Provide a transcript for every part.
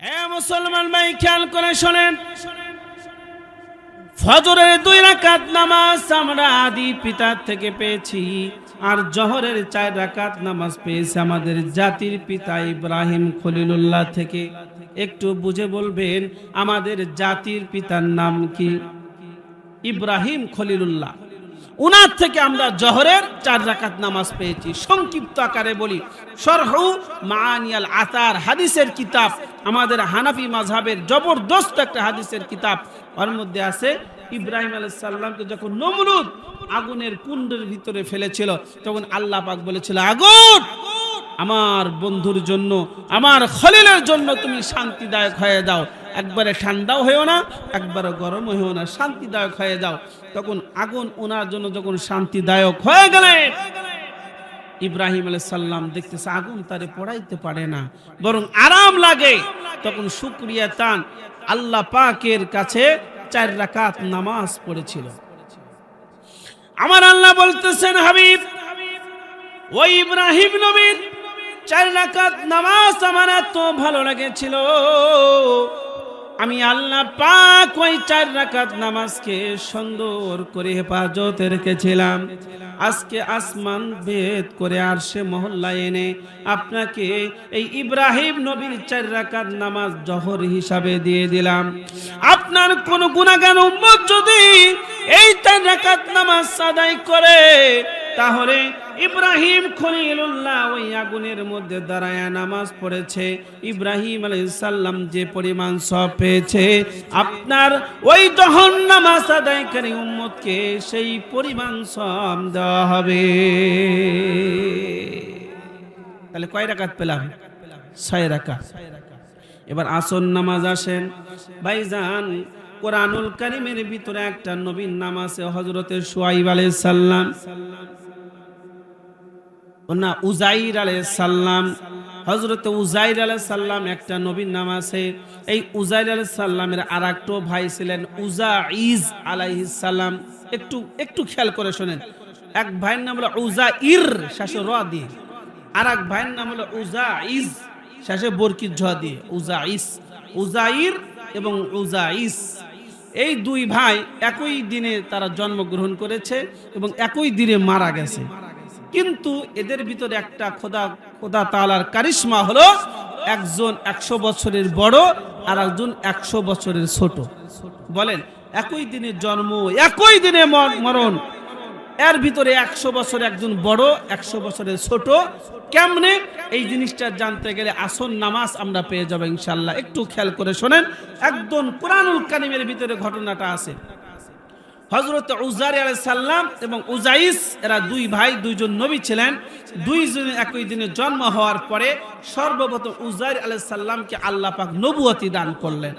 এ মুসলমান ভাই, খেয়াল করে শোনেন। ফজরের দুই রাকাত নামাজ আমরা আদি পিতার থেকে পেয়েছি, আর জহরের চার রাকাত নামাজ পেয়েছি আমাদের জাতির পিতা ইব্রাহিম খলিলুল্লাহ থেকে। একটু বুঝে বলবেন, আমাদের জাতির পিতার নাম কি? ইব্রাহিম খলিলুল্লাহ। উনার থেকে আমরা জহরের চার রাকাত নামাজ পেয়েছি। সংক্ষিপ্ত আকারে বলি সরহু মানিয়াল আতার হাদিসের কিতাব, আমাদের হানাফি মাঝহাবের জবরদস্ত একটা হাদিসের কিতাব। ওর মধ্যে আছে, ইব্রাহিম আলাইসাল্লামকে যখন নমরুদ আগুনের কুণ্ডের ভিতরে ফেলেছিল, তখন আল্লাহ পাক বলেছিল, আগুন! আমার বন্ধুর জন্য, আমার খলিলের জন্য তুমি শান্তিদায়ক হয়ে দাও একবারে ঠান্ডাও হয়েও না, একবারে গরম হয়েও না, শান্তিদায়ক হয়ে যাও। তখন আগুন ওনার জন্য যখন শান্তিদায়ক হয়ে গেলে, ইব্রাহিম সাল্লাম দেখতেছে আগুন তারে পড়াইতে পারে না, বরং আরাম লাগে। তখন শুক্রিয়া তান আল্লাহ পাকের কাছে চার রাকাত নামাজ পড়েছিল। আমার আল্লাহ বলতেছেন, হাবিব, ওই ইব্রাহিম নবীর চার রাকাত নামাজ আমার এত ভালো লেগেছিল। আমি আল্লাহ পাক ওই চার রাকাত নামাজকে সুন্দর করে হেফাজতে রেখেছিলাম। আজকে আসমান ভেদ করে আর সে মহল্লা এনে আপনাকে এই ইব্রাহিম নবীর চার রাকাত নামাজ জহর হিসাবে দিয়ে দিলাম। আপনার কোন গুণাগান উম্মত যদি এই চার রাকাত নামাজ আদায় করে তাহলে ইব্রাহিম খলিলুল্লাহ ওই আগুনের মধ্যে দাঁড়ায় নামাজ পড়েছে। ইব্রাহিম আলাইসাল্লাম যে পরিমাণ সব পেয়েছে, আপনার ওই দহন নামাজ আদায়কারী উম্মতকে সেই পরিমাণ সব দেওয়া হবে। তাহলে কয় রাকাত পেলাম? ছয় রাকাত। এবার আসন নামাজ আসেন। ভাইজান, কোরআনুল কারিমের ভিতরে একটা নবীন নাম আছে হজরতের সোয়াইব আলাইহিস সাল্লাম না, উজাইর আলাইহিস সাল্লাম হজরত উজাইর আলাইহিস সাল্লাম একটা নবীর নাম আছে। এই উজাইর আলাইহিস সাল্লামের আর ভাই ছিলেন উজা ইজ আলাইহিস সালাম একটু একটু খেয়াল করে শোনেন। এক ভাইয়ের নাম হলো উজা ইর শেষে র দিয়ে। আর এক ভাইয়ের নাম হলো উজা ইজ শেষে বরকির ঝ দিয়ে। উজা ইস উজাইর এবং উজা ইস এই দুই ভাই একই দিনে তারা জন্মগ্রহণ করেছে এবং একই দিনে মারা গেছে। কিন্তু এদের ভিতরে একটা খোদা খোদা তালার কারিশমা হলো একজন একশো বছরের বড় আর একজন একশো বছরের ছোট। বলেন, একই দিনে জন্ম, একই দিনে মর- মরণ। এর ভিতরে একশো বছর একজন বড়, একশো বছরের ছোট। কেমনে? এই জিনিসটা জানতে গেলে আসন নামাজ আমরা পেয়ে যাব ইনশাল্লাহ একটু খেয়াল করে শোনেন, একদম কোরআনুল কানিমের ভিতরে ঘটনাটা আছে। হজরত উজারি সাল্লাম এবং উজাইস, এরা দুই ভাই, দুইজন নবী ছিলেন। দুইজন একই দিনে জন্ম হওয়ার পরে সর্বপ্রথম উজারি সাল্লামকে আল্লাহ পাক নবুয়তি দান করলেন।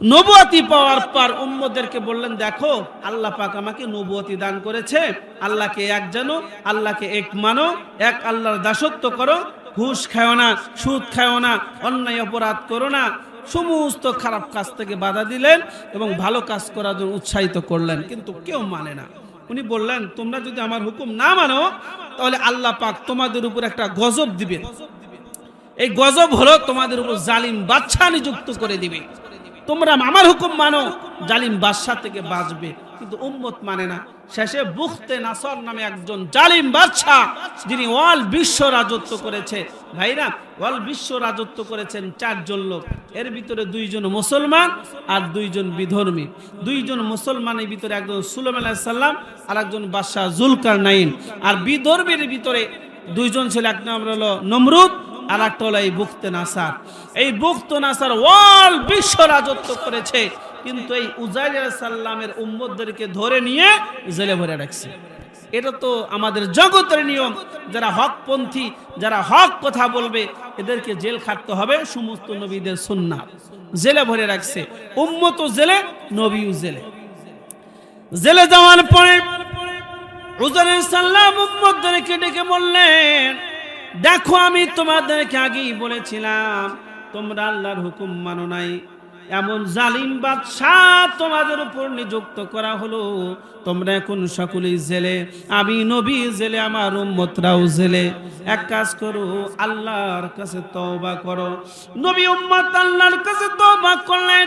নবুয়তি পাওয়ার পর উম্মদেরকে বললেন, দেখো, আল্লাহ পাক আমাকে নবুয়তি দান করেছে। আল্লাহকে এক জানো, আল্লাহকে এক মানো, এক আল্লাহর দাসত্ব করো। ঘুষ খাও না, সুদ খাও না, অন্যায় অপরাধ করো না। সমস্ত খারাপ কাজ থেকে বাধা দিলেন এবং ভালো কাজ করার জন্য উৎসাহিত করলেন। কিন্তু কেউ মানে না। উনি বললেন, তোমরা যদি আমার হুকুম না মানো, তাহলে আল্লাহ পাক তোমাদের উপর একটা গজব দিবেন। এই গজব হলো তোমাদের উপর জালিম বাদশাহ নিযুক্ত করে দিবে। তোমরা আমার হুকুম মানো, জালিম বাদশাহ থেকে বাঁচবে। কিন্তু উম্মত মানে না। শেষে বুখতে নাসর নামে একজন জালিম বাদশাহ, যিনি ওয়াল বিশ্ব রাজত্ব করেছে। ভাইরা, ওয়াল বিশ্ব রাজত্ব করেছেন চারজন লোক। এর ভিতরে দুইজন মুসলমান আর দুইজন বিধর্মী। দুইজন মুসলমানের ভিতরে একজন সুলম আলাইসাল্লাম আর একজন বাদশাহ জুলকার নাইন আর বিধর্মীর ভিতরে দুইজন ছিল, এক নাম হলো নমরুদ আর একটা হলো এই বুখতে নাসার। এই বুখত নাসার ওয়াল বিশ্ব রাজত্ব করেছে। কিন্তু এই উজাইর সাল্লামের উম্মদদেরকে ধরে নিয়ে জেলে ভরে রাখছে। এটা তো আমাদের জগতের নিয়ম। যারা হকপন্থী, যারা হক কথা বলবে, এদেরকে জেল খাটতে হবে। সমস্ত নবীদের সুন্না জেলে ভরে রাখছে। উম্মত জেলে, নবীও জেলে। জেলে যাওয়ার পরে ডেকে বললেন, দেখো, আমি তোমাদেরকে আগেই বলেছিলাম, তোমরা আল্লাহর হুকুম মানো নাই। এমন জালিম বাদশাহ তোমাদের উপর নিযুক্ত করা হলো। তোমরা এখন সকলেই জেলে। আমি নবী জেলে, আমার উম্মতরাও জেলে। এক কাজ করো, আল্লাহর কাছে তওবা করো। নবী উম্মত আল্লাহর কাছে তওবা করলেন।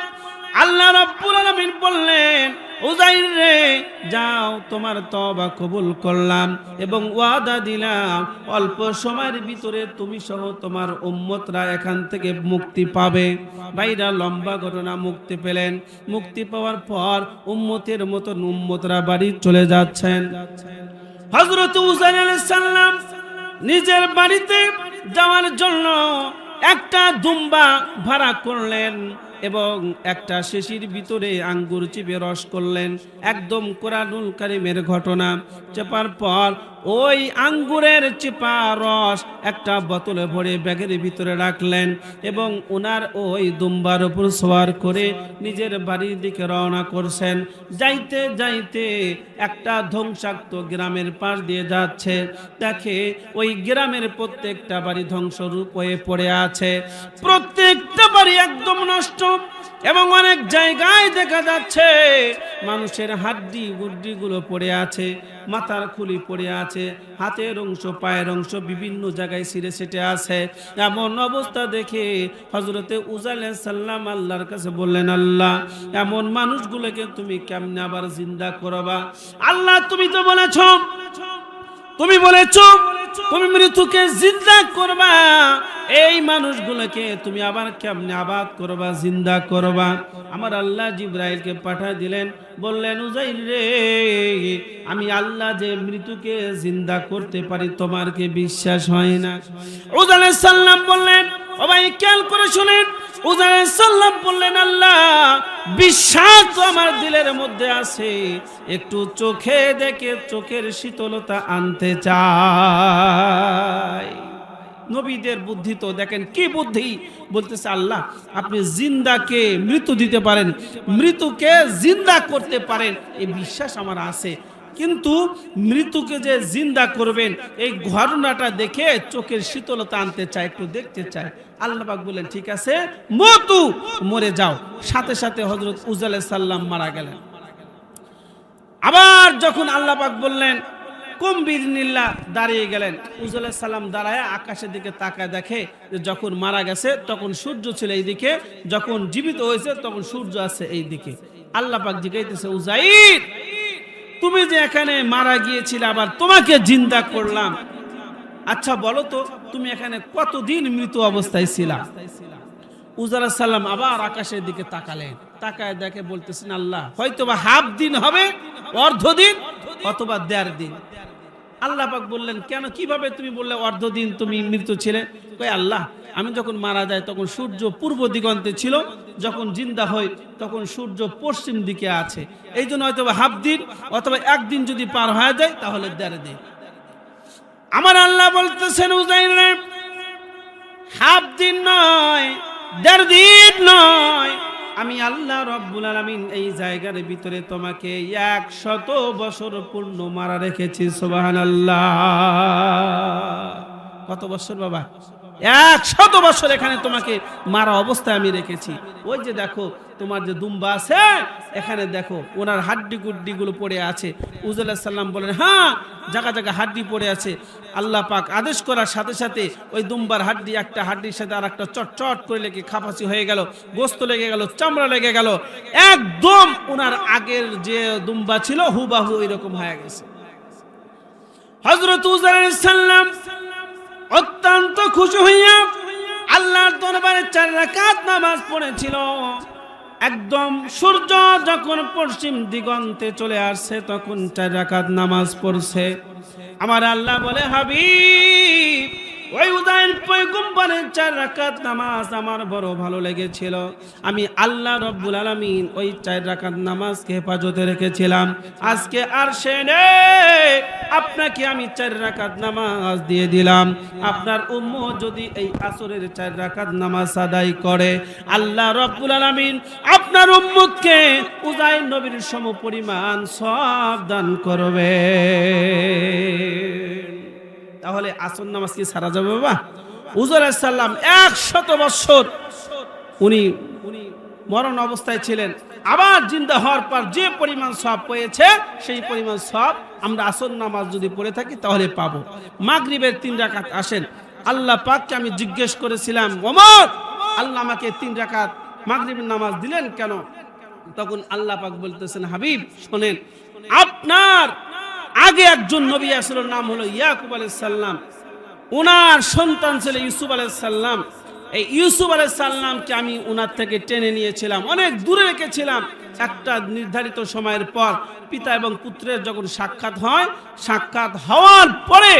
আল্লাহ রাব্বুল আলামিন বললেন উজাইর রে, যাও, তোমার তওবা কবুল করলাম এবং ওয়াদা দিলাম। অল্প সময়ের ভিতরে তুমি সহ তোমার উম্মতরা এখান থেকে মুক্তি পাবে। ভাইরা লম্বা ঘটনা মুক্তি পেলেন। মুক্তি পাওয়ার পর উম্মতের মতন উম্মতরা বাড়ি চলে যাচ্ছেন। হযরত উজাইর আলাইহিস সালাম নিজের বাড়িতে যাওয়ার জন্য একটা দুম্বা ভাড়া করলেন। এবং একটা শিশির ভিতরে আঙ্গুর চিপে রস করলেন। একদম কোরআনুল কারিমের ঘটনা। চেপার পর ওই আঙ্গুরের চিপা রস একটা বোতলে ভরে ব্যাগের ভিতরে রাখলেন এবং ওনার ওই দুম্বার উপর সোয়ার করে নিজের বাড়ির দিকে রওনা করছেন। যাইতে যাইতে একটা ধ্বংসাক্ত গ্রামের পাশ দিয়ে যাচ্ছে। দেখে ওই গ্রামের প্রত্যেকটা বাড়ি ধ্বংসরূপ হয়ে পড়ে আছে। প্রত্যেকটা বাড়ি একদম নষ্ট। এবং অনেক জায়গায় দেখা যাচ্ছে মানুষের হাড্ডি গুড্ডিগুলো পড়ে আছে, মাথার খুলি পড়ে আছে, হাতের অংশ, পায়ের অংশ বিভিন্ন জায়গায় ছিঁড়ে ছিটে আছে। এমন অবস্থা দেখে হজরতে উজালে সাল্লাম আল্লাহর কাছে বললেন, আল্লাহ, এমন মানুষগুলোকে তুমি কেমনে আবার জিন্দা করবা? আল্লাহ, তুমি তো বলেছ তুমি বলেছ, তুমি মৃত্যুকে জিন্দা করবা। এই মানুষগুলোকে তুমি আবার কেমনে আবাদ করবা, জিন্দা করবা? আমার আল্লাহ জিব্রাইলকে পাঠা দিলেন, বললেন উজাইল রে, আমি আল্লাহ যে মৃত্যুকে জিন্দা করতে পারি, তোমার কে বিশ্বাস হয় না? উজাইল সাল্লাম বললেন ও ভাই খেয়াল করে শুনেন। উজাইল সাল্লাম বললেন, আল্লাহ, বিশ্বাস আমার দিলের মধ্যে আছে। একটু চোখে দেখে চোখের শীতলতা আনতে চাই। নবীদের বুদ্ধি তো, দেখেন কি বুদ্ধি? বলতেছে, আল্লাহ, আপনি জিন্দাকে মৃত্যু দিতে পারেন, মৃত্যুকে জিন্দা করতে পারেন, এই বিশ্বাস আমার আছে। কিন্তু মৃত্যুকে যে জিন্দা করবেন, এই ঘটনাটা দেখে চোখের শীতলতা আনতে চায় একটু দেখতে চায় আল্লাহবাক বললেন, ঠিক আছে মতু মরে যাও। সাথে সাথে হজরত উজাল সাল্লাম মারা গেলেন। আবার যখন আল্লাহ পাক বললেন দাঁড়িয়ে গেলেন। উজুল সালাম দাঁড়ায় আকাশের দিকে তাকায় দেখে যে যখন মারা গেছে, তখন সূর্য ছিল এইদিকে, যখন জীবিত হয়েছে, তখন সূর্য আছে এই দিকে আল্লাহ পাক জিজ্ঞাইতেছে উজাইর তুমি যে এখানে মারা গিয়েছিলে, আবার তোমাকে জিন্দা করলাম। আচ্ছা বলো তো, তুমি এখানে কতদিন মৃত অবস্থায় ছিলা? উজার সাল্লাম আবার আকাশের দিকে তাকালেন। তাকায় দেখে বলতেছেন, আল্লাহ হয়তো বা হাফ দিন হবে, অর্ধ দিন, অথবা দেড় দিন। আল্লাহ পাক বললেন, কেন, কীভাবে তুমি বললে অর্ধ দিন তুমি মৃত ছিলে? কই আল্লাহ, আমি যখন মারা যায় তখন সূর্য পূর্ব দিগন্তে ছিল, যখন জিন্দা হই তখন সূর্য পশ্চিম দিকে আছে। এই জন্য হয়তো হাফ দিন, অথবা একদিন যদি পার হয়ে যায় তাহলে দেড় দিন। আমার আল্লাহ বলতেছেন হাফ দিন নয়, দেড় দিন নয়, আমি আল্লাহ রব্বুল আলমিন এই জায়গার ভিতরে তোমাকে একশত বছর পূর্ণ মারা রেখেছি সোবাহান কত বছর বাবা? এক শত বছর এখানে তোমাকে মারা অবস্থায় আমি রেখেছি। ওই যে দেখো, তোমার যে দুম্বা আছে, এখানে দেখো, ওনার হাড্ডি গুড্ডি গুলো পড়ে আছে। উজুল্লাহ সাল্লাম বলেন হ্যাঁ জায়গা জায়গা হাড্ডি পড়ে আছে। আল্লাহ পাক আদেশ করার সাথে সাথে ওই দুম্বার হাড্ডি, একটা হাড্ডির সাথে আর একটা চট চট করে লেগে খাপাসি হয়ে গেল, গোস্ত লেগে গেল, চামড়া লেগে গেল। একদম ওনার আগের যে দুম্বা ছিল, হুবাহু এরকম হয়ে গেছে। হজরত উজার সাল্লাম অত্যন্ত খুশি হইয়া আল্লাহর দরবারে চার রাকাত নামাজ পড়েছিল। একদম সূর্য যখন পশ্চিম দিগন্তে চলে আসছে, তখন চার রাকাত নামাজ পড়ছে। আমার আল্লাহ বলে, হাবিব ওই উদয়ন পয়গম্বরের চার রাকাত নামাজ আমার বড় ভালো লেগেছিল। আমি আল্লাহ রব্বুল আলামিন ওই চার রাকাত নামাজকে হেফাজতে রেখেছিলাম। আজকে আর সে আপনাকে আমি চার রাকাত নামাজ দিয়ে দিলাম। আপনার উম্ম যদি এই আসরের চার রাকাত নামাজ আদায় করে, আল্লাহ রব্বুল আলামিন আপনার উম্মতকে উজাই নবীর সম পরিমাণ সব দান করবে তাহলে আসর নামাজ কি সারা যাবে বাবা? উজর সাল্লাম একশত বৎসর উনি মরণ অবস্থায় ছিলেন। আবার জিন্দা হওয়ার পর যে পরিমাণ সব পেয়েছে, সেই পরিমাণ সব আমরা আসর নামাজ যদি পড়ে থাকি তাহলে পাবো। মাগরিবের তিন রাকাত আসেন। আল্লাহ পাককে আমি জিজ্ঞেস করেছিলাম, ওমর, আল্লাহ আমাকে তিন রাকাত মাগরিবের নামাজ দিলেন কেন? তখন আল্লাহ পাক বলতেছেন, হাবিব, শোনেন, আপনার আগে একজন নবী আসল, নাম হলো ইয়াকুব আলাইহিস সাল্লাম ওনার সন্তান ছিল ইউসুফ আলাইসাল্লাম এই ইউসুফ আলাইসাল্লামকে আমি ওনার থেকে টেনে নিয়েছিলাম, অনেক দূরে রেখেছিলাম। একটা নির্ধারিত সময়ের পর পিতা এবং পুত্রের যখন সাক্ষাৎ হয়, সাক্ষাৎ হওয়ার পরে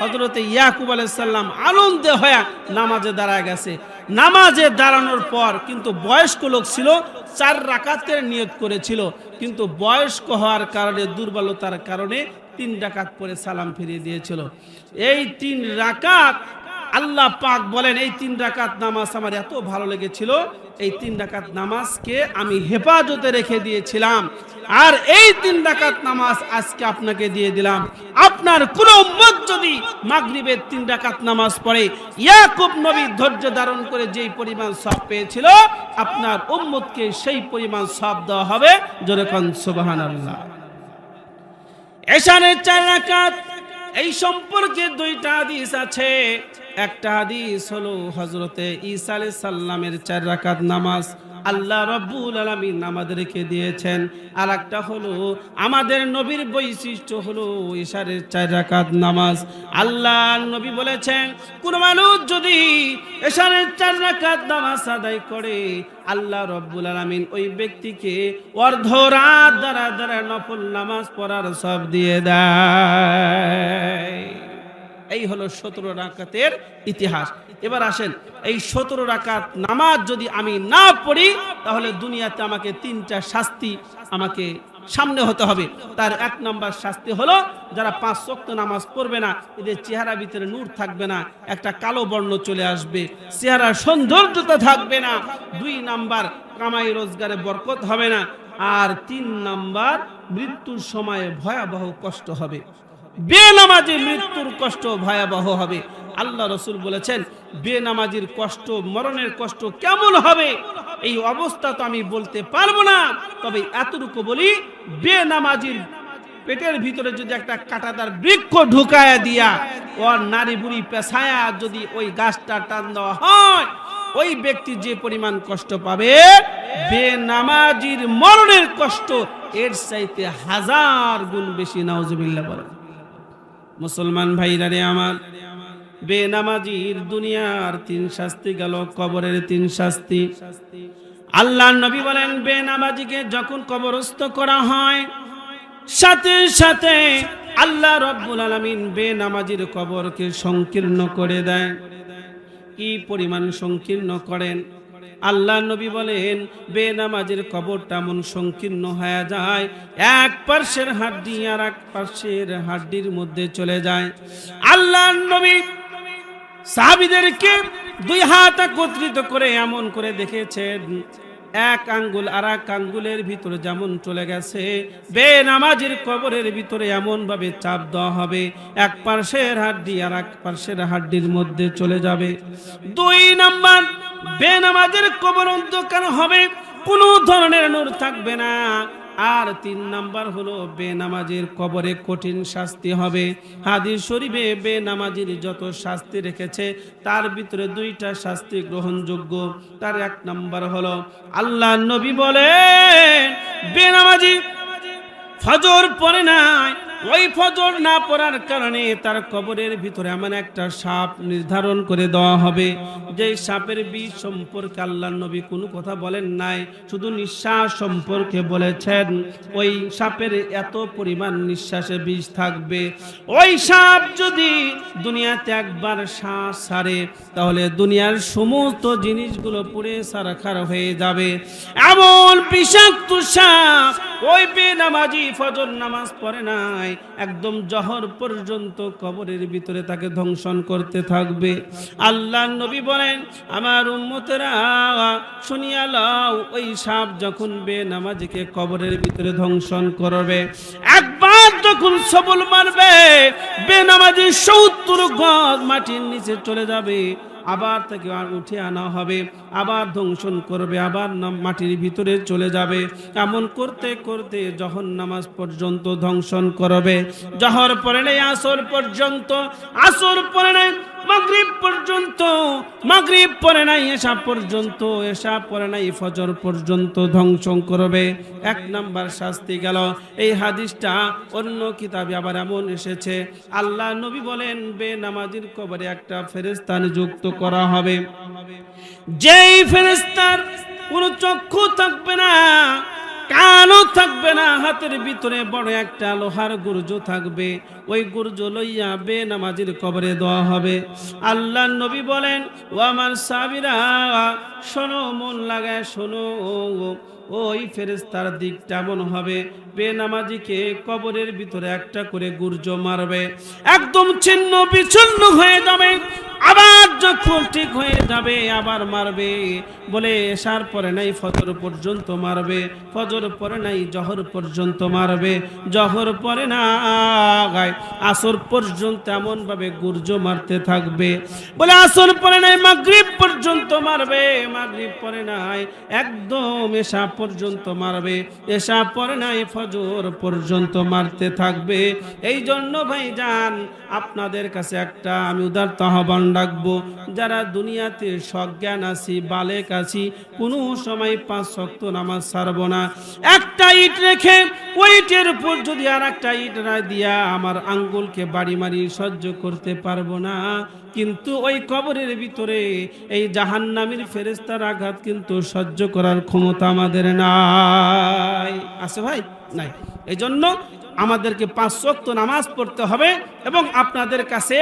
হজরতে ইয়াকুব আলাইসাল্লাম আনন্দে হয়ে নামাজে দাঁড়ায় গেছে। নামাজে দাঁড়ানোর পর কিন্তু বয়স্ক লোক ছিল, চার রাকাতের নিয়ত করেছিল। কিন্তু বয়স্ক হওয়ার কারণে, দুর্বলতার কারণে তিন ডাকাত পরে সালাম ফিরিয়ে দিয়েছিল। এই তিন রাকাত আল্লাহ পাক বলেন, এই তিন ডাকাত নামাজ আমার এত ভালো লেগেছিল, এই তিন ডাকাত নামাজকে আমি হেফাজতে রেখে দিয়েছিলাম। আর এই তিন ডাকাত নামাজ আজকে আপনাকে দিয়ে দিলাম। আপনার কোন উম্মত যদি মাগরিবের তিন রাকাত নামাজ পড়ে, ইয়াকুব নবী ধৈর্য ধারণ করে যেই পরিমাণ সব পেয়েছিল, আপনার উম্মতকে সেই পরিমাণ সব দেওয়া হবে। যেরকম সুবহানাল্লাহ। এশানের চার রাকাত, এই সম্পর্কে দুইটা হাদিস আছে। একটা হাদিস হলো হজরতে ঈসা সাল্লামের চার রাকাত নামাজ। আল্লাহ রব্বুল আলামিন আমাদেরকে দিয়েছেন। আর একটা হলো আমাদের নবীর বৈশিষ্ট্য হলো ঈশারের চার রাকাত নামাজ। আল্লাহ নবী বলেছেন, কোন মানুষ যদি ঈশারের চার রাকাত নামাজ আদায় করে, আল্লাহ রব্বুল আলামিন ওই ব্যক্তিকে অর্ধ রাত দ্বারা দ্বারা নফল নামাজ পড়ার সব দিয়ে দেয়। এই হলো সতেরো রাকাতের ইতিহাস। এবার আসেন, এই সতেরো রাকাত নামাজ যদি আমি না পড়ি, তাহলে দুনিয়াতে আমাকে তিনটা শাস্তি আমাকে সামনে হতে হবে। তার এক নম্বর শাস্তি হলো, যারা পাঁচ শক্ত নামাজ পড়বে না, এদের চেহারা ভিতরে নূর থাকবে না, একটা কালো বর্ণ চলে আসবে, চেহারার সৌন্দর্যতা থাকবে না। দুই নাম্বার, কামাই রোজগারে বরকত হবে না, আর তিন নাম্বার, মৃত্যুর সময়ে ভয়াবহ কষ্ট হবে। বেনামাজি মৃত্যুর কষ্ট ভয়াবহ হবে। আল্লাহ রসুল বলেছেন, বেনামাজির কষ্ট, মরণের কষ্ট কেমন হবে? এই অবস্থা তো আমি বলতে পারব না। তবে এতটুকু বলি, বেনামাজির পেটের ভিতরে যদি একটা কাটাদার বৃক্ষ ঢুকায়া দিয়া, ওর নারী বুড়ি পেশায়া যদি ওই গাছটা টান দেওয়া হয়, ওই ব্যক্তি যে পরিমাণ কষ্ট পাবে, বেনামাজির মরণের কষ্ট এর চাইতে হাজার গুণ বেশি, নাউজুবিল্লাহ বলেন। মুসলমান ভাইরা রে আমার। বেনামাজির দুনিয়ার তিন শাস্তি গেল, কবরের তিন শাস্তি। আল্লাহ নবী বলেন, বেনামাজিকে যখন কবরস্থ করা হয়, সাথে সাথে আল্লাহ রব্বুল আলমিন বেনামাজির কবরকে সংকীর্ণ করে দেয়। কি পরিমাণ সংকীর্ণ করেন? আল্লাহ নবী বলেন, বেনামাজের কবরটা এমন সংকীর্ণ হয়ে যায়, এক পার্শ্বের হাড্ডি আর এক পার্শ্বের হাড্ডির মধ্যে চলে যায়। আল্লাহ নবী সাহাবিদেরকে দুই হাত একত্রিত করে এমন করে দেখেছেন। এক আঙ্গুল আর এক আঙ্গুলের ভিতরে যেমন চলে গেছে বে নামাজির কবরের ভিতরে এমন ভাবে চাপ দেওয়া হবে। এক পার্শ্বের হাড্ডি আর এক পার্শ্বের হাড্ডির মধ্যে চলে যাবে। দুই নাম্বার বে নামাজের কবর অন্ধকার হবে, কোনো ধরনের নূর থাকবে না। আর তিন নাম্বার হলো বেনামাজির কবরে কঠিন শাস্তি হবে। হাদির শরীফে বেনামাজির যত শাস্তি রেখেছে, তার ভিতরে দুইটা শাস্তি গ্রহণযোগ্য। তার এক নাম্বার হলো, আল্লাহ নবী বলে বেনামাজি ফজর পড়ে নাই ওই ফজর না পড়ার কারণে তার কবরের ভিতরে এমন একটা সাপ নির্ধারণ করে দেওয়া হবে যে সাপের বিষ সম্পর্কে আল্লাহ নবী কোনো কথা বলেন নাই, শুধু নিঃশ্বাস সম্পর্কে বলেছেন, ওই সাপের এত পরিমাণ নিঃশ্বাসে বিষ থাকবে। ওই সাপ যদি দুনিয়াতে একবার শ্বাস ছাড়ে, তাহলে দুনিয়ার সমস্ত জিনিসগুলো পুড়ে সারাখার হয়ে যাবে। এমন বিষাক্ত সাপ ওই বেনামাজি ফজর নামাজ পড়ে নাই একদম জহর পর্যন্ত কবরের ভিতরে তাকে ধ্বংসন করতে থাকবে। আল্লাহ নবী বলেন, আমার উম্মতেরা, শুনিয়া লও, ওই সাপ যখন বেনামাজিকে কবরের ভিতরে ধ্বংসন করবে, একবার যখন সবল মারবে, বেনামাজি সত্তর গজ মাটির নিচে চলে যাবে। আবার তাকে আর উঠে আনা হবে, আবার ধ্বংসন করবে, আবার মাটির ভিতরে চলে যাবে। এমন করতে করতে যখন নামাজ পর্যন্ত ধ্বংসন করবে জহর পরে নেই আসর পর্যন্ত, আসর পরে নেই মাগরিব পর্যন্ত, মাগরিব পরে নাই এসা পর্যন্ত এসা পরে নাই, ফজর পর্যন্ত ধ্বংস করবে। এক নাম্বার শাস্তি গেল। এই হাদিসটা অন্য কিতাবে আবার এমন এসেছে। আল্লাহ নবী বলেন বে নামাজির কবরে একটা ফেরেস্তা নিযুক্ত করা হবে। যেই ফেরেস্তার কোনো চক্ষু থাকবে না কানও থাকবে না, হাতের ভিতরে বড় একটা লোহার গুর্জ থাকবে। ওই গুর্জ লইয়া বে নামাজির কবরে দেওয়া হবে। আল্লাহ নবী বলেন ও আমার সাবিরা, শোনো, মন লাগায় শোনো, ওই ফেরেস্তার দিকটা এমন হবে, বেনামাজিকে কবরের ভিতরে একটা করে গুর্জ মারবে। একদম ছিন্ন বিচ্ছিন্ন হয়ে যাবে। আবার যখন ঠিক হয়ে যাবে, আবার মারবে। বলে এসার পরে নাই ফজর পর্যন্ত মারবে। ফজর পরে নাই জহর পর্যন্ত মারবে। জহর পরে না গায় আসর পর্যন্ত এমন ভাবে গুর্জ মারতে থাকবে। বলে আসর পরে নাই, মাগরিব পর্যন্ত মারবে। মাগরিব পরে নাই, একদম এসা পর্যন্ত মারবে। এসা পরে নাই, ফজর পর্যন্ত মারতে থাকবে। এই জন্য ভাই যান আপনাদের কাছে একটা আমি উদার আহ্বান রাখব। যারা দুনিয়াতে সজ্ঞান আছি, বালেক আছি, কোনো সময় পাঁচ শক্ত নামাজ ছাড়বো না। একটা ইট রেখে ওই ইটের উপর যদি আর একটা ইট না দিয়া আমার আঙ্গুলকে বাড়ি মারি সহ্য করতে পারব না। কিন্তু ওই কবরের ভিতরে এই জাহান্নামীর ফেরেস্তার আঘাত কিন্তু সহ্য করার ক্ষমতা আমাদের নাই। আছে ভাই? নাই। এই জন্য আমাদেরকে পাঁচ শক্ত নামাজ পড়তে হবে এবং আপনাদের কাছে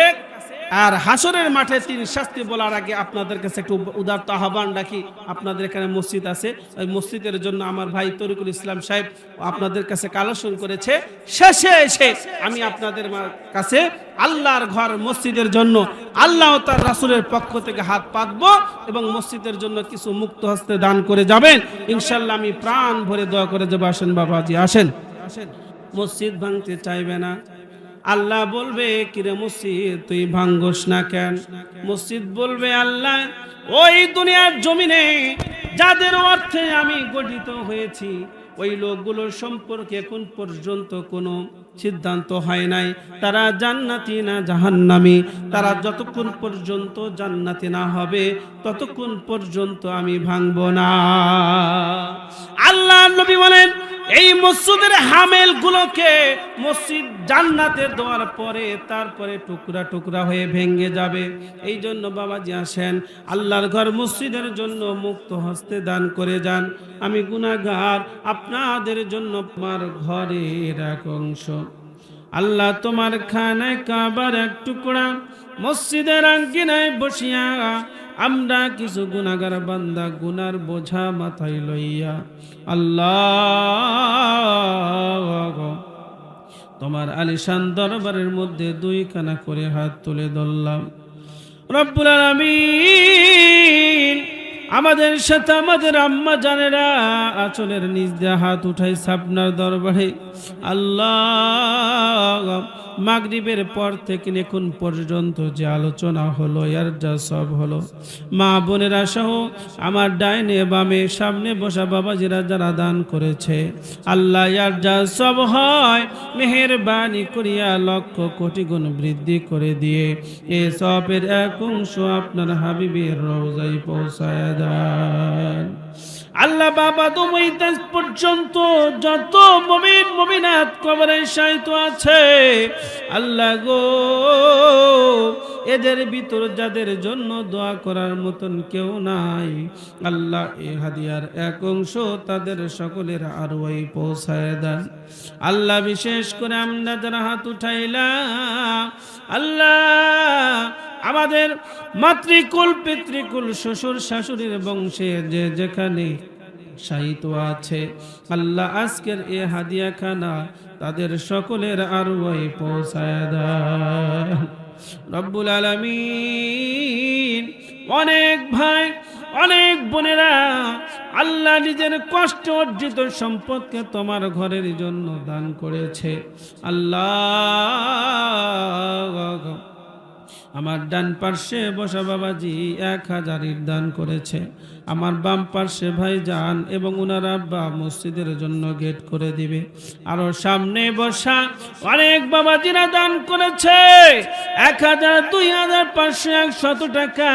আর হাসরের মাঠে তিনি শাস্তি বলার আগে আপনাদের কাছে একটু উদারত আহ্বান রাখি। আপনাদের এখানে মসজিদ আছে। ওই মসজিদের জন্য আমার ভাই তরিকুল ইসলাম সাহেব আপনাদের কাছে কালেকশন করেছে। শেষে এসে আমি আপনাদের কাছে আল্লাহর ঘর মসজিদের জন্য আল্লাহ তার রাসুলের পক্ষ থেকে হাত পাতবো এবং মসজিদের জন্য কিছু মুক্ত হস্তে দান করে যাবেন। ইনশাল্লাহ আমি প্রাণ ভরে দোয়া করে যাব। আসেন বাবাজি আসেন আসেন। মসজিদ ভাঙতে চাইবে না। আল্লাহ বলবে, কিরে মসজিদ, তুই ভাঙ্গস না কেন? মসজিদ বলবে, আল্লাহ, ওই দুনিয়ার জমিনে যাদের অর্থে আমি গঠিত হয়েছি, ওই লোকগুলোর সম্পর্কে এখন পর্যন্ত কোনো সিদ্ধান্ত হয় নাই। তারা জান্নাতি না জাহান্নামি? তারা যতক্ষণ পর্যন্ত জান্নাতি না হবে, ততক্ষণ পর্যন্ত আমি ভাঙব না। আল্লাহ নবী বলেন, এই মসজিদের হামেল গুলোকে মসজিদ জান্নাতে দেওয়ার পরে তারপরে টুকরা টুকরা হয়ে ভেঙে যাবে। এই জন্য বাবাজি আসেন, আল্লাহর ঘর মসজিদের জন্য মুক্ত হস্তে দান করে যান। আমি গুনাগার আপনাদের জন্য আমার ঘরের এক অংশ। আল্লাহ তোমার খানায় কাবার এক টুকরা, মসজিদের আঙ্গিনায় বসিয়া আমরা কিছু গুনাগার বান্দা গুনার বোঝা মাথায় লইয়া, আল্লাহ! তোমার আলিশান দরবারের মধ্যে দুই খানা করে হাত তুলে ধরলাম। রব্বুল আলামিন! আমাদের সাথে আমাদের আম্মা জানেরা আচলের নিজ দিয়ে হাত উঠাই সাপনার দরবারে। আল্লাহ মাগরিবের পর থেকে এখন পর্যন্ত যে আলোচনা হলো ইয়ার যা সব হলো। মা বোনেরা সহ আমার ডাইনে বামে সামনে বসা বাবা বাবাজিরা যারা দান করেছে, আল্লাহ ইয়ার যা সব হয়, মেহেরবানি করিয়া লক্ষ কোটি গুণ বৃদ্ধি করে দিয়ে এ সবের এক অংশ আপনার হাবিবের রোজাই পৌঁছায় দেন। আল্লাহ বাবা তুমি তেজ পর্যন্ত যত মমিন, মমিনাত কবরে সাহিত্য আছে। আল্লাহ গো, এদের ভিতর যাদের জন্য দোয়া করার মতন কেউ নাই, আল্লাহ এ হাদিয়ার এক অংশ তাদের সকলের আরও ওই পৌঁছায় দেন। আল্লাহ বিশেষ করে আমরা যারা হাত উঠাইলাম আল্লাহ আমাদের মাতৃকুল, পিতৃকুল, শ্বশুর, শাশুড়ির বংশে যে যেখানে সাহিত্য আছে, আল্লাহ আজকের এ হাদিয়া খানা তাদের সকলের আর ওই পৌঁছায় রব্বুল আলমিন, অনেক ভাই, অনেক বোনেরা, আল্লাহ নিজের কষ্ট অর্জিত সম্পদকে তোমার ঘরের জন্য দান করেছে। আল্লাহ আমার ডান পার্শ্বে বসা বাবাজি এক হাজার ইট দান করেছে। আমার বাম পার্শ্বে ভাই যান এবং উনার আব্বা মসজিদের জন্য গেট করে দিবে। আরও সামনে বসা অনেক বাবাজিরা দান করেছে। এক হাজার, দুই হাজার পাঁচশো, একশত টাকা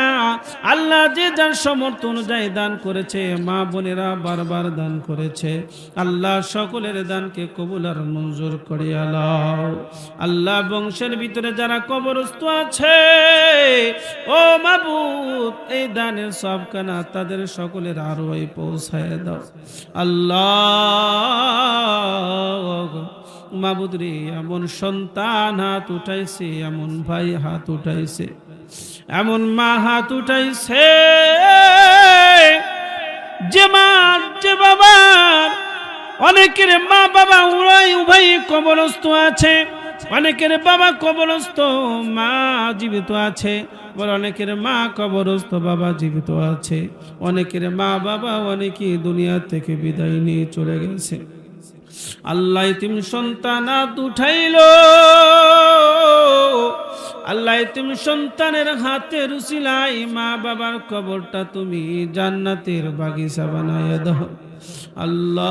আল্লাহ যে যার সমর্থ অনুযায়ী দান করেছে, মা বোনেরা বারবার দান করেছে। আল্লাহ সকলের দানকে কবুল আর মঞ্জুর করিয়া লাও আল্লাহ বংশের ভিতরে যারা কবরস্থ আছে ও মাবুদ, এই দানের সব কানা তাদের সকলের আরও পৌঁছায় দাও। আল্লাহ, মাবুদ রে, এমন সন্তান হাত উঠাইছে, এমন ভাই হাত উঠাইছে, এমন মা হাত উঠাইছে, যে মা, যে বাবার, অনেকের মা বাবা উড়াই উভয় কবরস্থ আছে। অনেকের বাবা কবরস্থ, মা জীবিত আছে। অনেকের মা কবরস্থ, বাবা জীবিত আছে। অনেকের মা বাবা অনেকেই দুনিয়া থেকে বিদায় নিয়ে চলে গেছে। আল্লাহ তিম সন্তানাত উঠাইল। আল্লাহ তুমি সন্তানের হাতে রুসিলাই মা বাবার কবরটা তুমি জান্নাতের বাগিচা বানায় দাও। আল্লাহ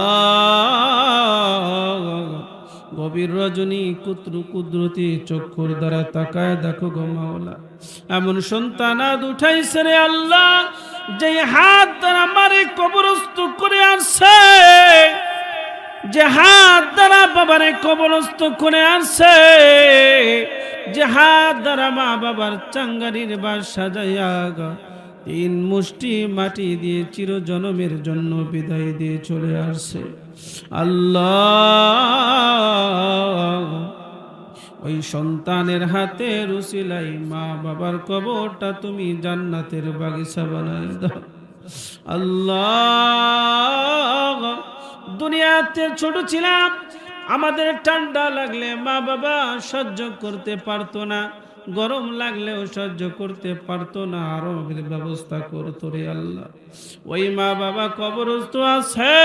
গভীর রজনী কুত্রু কুদরতি চক্ষুর দ্বারা তাকায় দেখো গো মাওলা। এমন সন্তানাদ উঠাইছে রে আল্লাহ, যে হাত দ্বারা মারে কবরস্থ করে আসছে যে হাত দ্বারা বাবারে কবরস্থ করে আসছে যে হাত দ্বারা মা বাবার চাঙ্গারির বাস সাজাইয়া তিন মুষ্টি মাটি দিয়ে চির জনমের জন্য বিদায় দিয়ে চলে আসছে। আল্লাহ। ওই সন্তানের হাতে রুসিলাই মা বাবার কবরটা তুমি জান্নাতের বাগিচা বানায় দাও। আল্লাহ, দুনিয়াতে ছোট ছিলাম, আমাদের ঠান্ডা লাগলে মা বাবা সহ্য করতে পারতো না। গরম লাগলেও সহ্য করতে পারতো না। আরও ব্যবস্থা করতো রে আল্লাহ। ওই মা বাবা কবরস্থ আছে।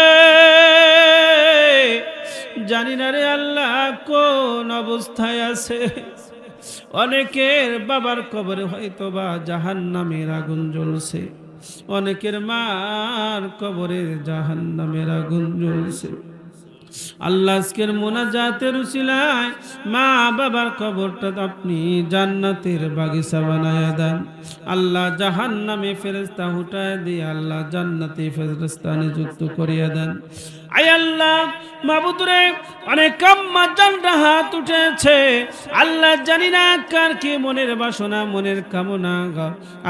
জানি না রে আল্লাহ কোন অবস্থায় আছে। অনেকের বাবার কবরে হয়তো বা জাহান নামের আগুন জ্বলছে। অনেকের মার কবরে জাহান নামের আগুন জ্বলছে। আল্লাহ আজকের মোনাজাতের উসিলায় মা বাবার কবরটা আপনি জান্নাতের বাগিচা বানায় দেন। আল্লাহ জাহান নামে ফেরেস্তা হুটায় দিয়ে আল্লাহ জান্নাতে ফেরেস্তা নিযুক্ত করিয়া দেন। আয় আল্লাহ মাবুদরে অনেক কাম্মা জানটা হাত উঠেছে। আল্লাহ জানি না কার কি মনের বাসনা, মনের কামনা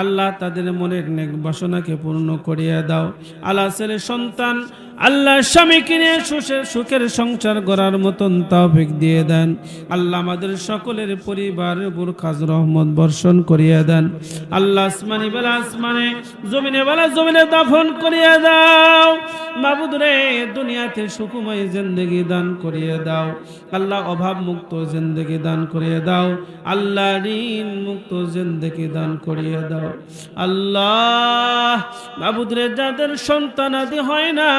আল্লাহ তাদের মনের নেক বাসনাকে পূর্ণ করিয়া দাও। আল্লাহ ছেলে সন্তান আল্লাহ স্বামীকে নিয়ে সুখের সুখের সংসার গড়ার মতন তাওফিক দিয়ে দেন। আল্লাহ আমাদের সকলের পরিবারের উপর কাজ রহমত বর্ষণ করিয়া দেন। আল্লাহ আসমানি বেলা আসমানে, জমিনে বেলা জমিনে দাফন করিয়া দাও। মাবুদ রে, দুনিয়াতে সুখময় জিন্দগি দান করিয়ে দাও। আল্লাহ অভাব মুক্ত জিন্দগি দান করিয়ে দাও। আল্লাহ ঋণ মুক্ত জিন্দগি দান করিয়ে দাও। আল্লাহ, মাবুদ যাদের সন্তান আদি হয় না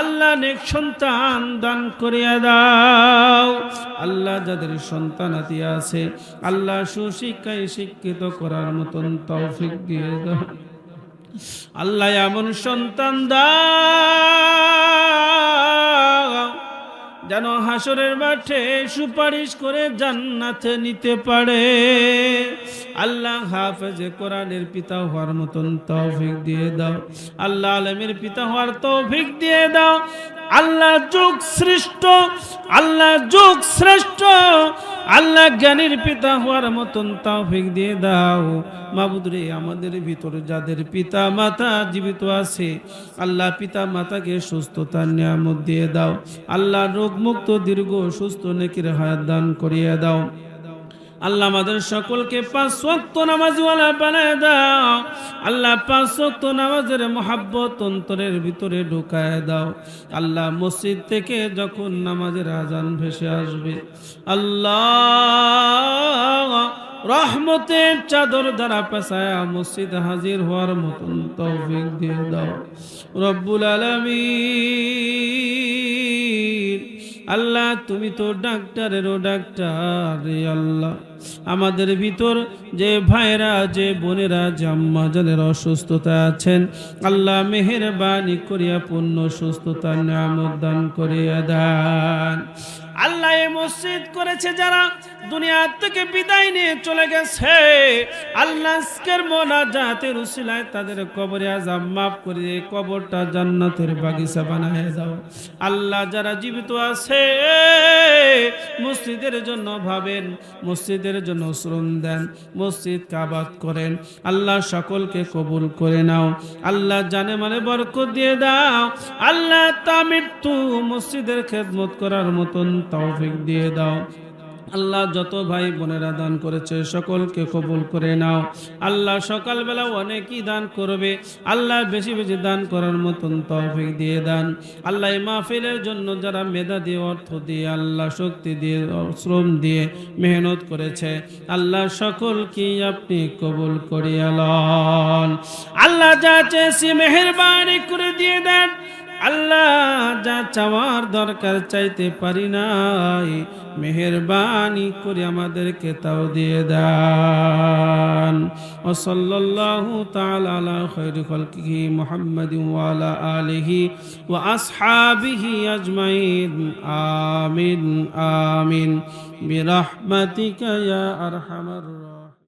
আল্লাহ নেক সন্তান দান করিয়া দাও। আল্লাহ যাদের সন্তান আতি আছে, আল্লাহ সুশিক্ষায় শিক্ষিত করার মতন তৌফিক দিয়ে দাও। আল্লাহ এমন সন্তান দাও যেন হাসরের মাঠে সুপারিশ করে জান্নাতে নিতে পারে। আল্লাহ হাফেজে, কোরআনের পিতা হওয়ার মতন তৌফিক দিয়ে দাও। আল্লাহ আলমের পিতা হওয়ার তৌফিক দিয়ে দাও। আল্লাহ যুগ শ্রেষ্ঠ, আল্লাহ যুগ শ্রেষ্ঠ। আল্লাহ জ্ঞানীর পিতা হওয়ার মতন তাও তৌফিক দিয়ে দাও। মাবুদরে, আমাদের ভিতরে যাদের পিতা মাতা জীবিত আছে, আল্লাহ পিতা মাতাকে সুস্থতার নিয়ামত দিয়ে দাও। আল্লাহ রোগমুক্ত, দীর্ঘ, সুস্থ, নেকির হায়াত দান করিয়ে দাও। আল্লাহ আমাদের সকলকে পাঁচ ওয়াক্ত নামাজওয়ালা বানায় দাও। আল্লাহ পাঁচ ওয়াক্ত নামাজের মহাব্বত অন্তরের ভিতরে ঢুকায় দাও। আল্লাহ মসজিদ থেকে যখন নামাজের আজান ভেসে আসবে, আল্লাহ রহমতের চাদর দ্বারা পেশায়া মসজিদ হাজির হওয়ার মতন তৌফিক দিয়ে দাও। রব্বুল আলমীর আল্লাহ, তুমি তো ডাক্তারেরও ডাক্তার রে আল্লাহ। আমাদের ভিতর যে ভাইরা যে বোনেরা জাম্মাজানের আম্মাজানের অসুস্থতা আছেন, আল্লাহ মেহেরবানি করিয়া পূর্ণ সুস্থতা নামদান করিয়া দান। আল্লাহ এ মসজিদ করেছে যারা দুনিয়া থেকে বিদায় নিয়ে চলে গেছে। আল্লাহ আজকের মোনাজাতের উসিলায় তাদের কবরে আজাব মাফ করে কবরটা জান্নাতের বাগিচা বানায় দাও। আল্লাহ যারা জীবিত আছে, মসজিদের জন্য ভাবেন, মসজিদের জন্য শ্রম দেন, মসজিদ কাবাদ করেন। আল্লাহ সকলকে কবুল করে নাও। আল্লাহ জানে মানে বরকত দিয়ে দাও। আল্লাহ তা মৃত্যু মসজিদের খেদমত করার মতন তৌফিক দিয়ে দাও। আল্লাহ যত ভাই বোনেরা দান করেছে সকলকে কবুল করে নাও। আল্লাহ সকালবেলা অনেকই দান করবে। আল্লাহ বেশি বেশি দান করার মতন তৌফিক দিয়ে দান। আল্লাহ এই মাহফিলের জন্য যারা মেধা দিয়ে, অর্থ দিয়ে, আল্লাহ শক্তি দিয়ে, শ্রম দিয়ে মেহনত করেছে, আল্লাহ সকলকে আপনি কবুল করিয়া লন। আল্লাহ যা চেয়েছি মেহরবানি করে দিয়ে দেন। আল্লাহ যা চাওয়ার দরকার চাইতে পারি নাই, মেহরবানি করে আমাদেরকে তাও দিয়ে দান। ও সাল্লাল্লাহু তাআলা আলা খায়রি খালকিহি মুহাম্মাদিন ওয়া আলা আলিহি ওয়া আসহাবিহি আজমাইন। আমিন আমিন। বিরহমাতিকা ইয়া আরহামার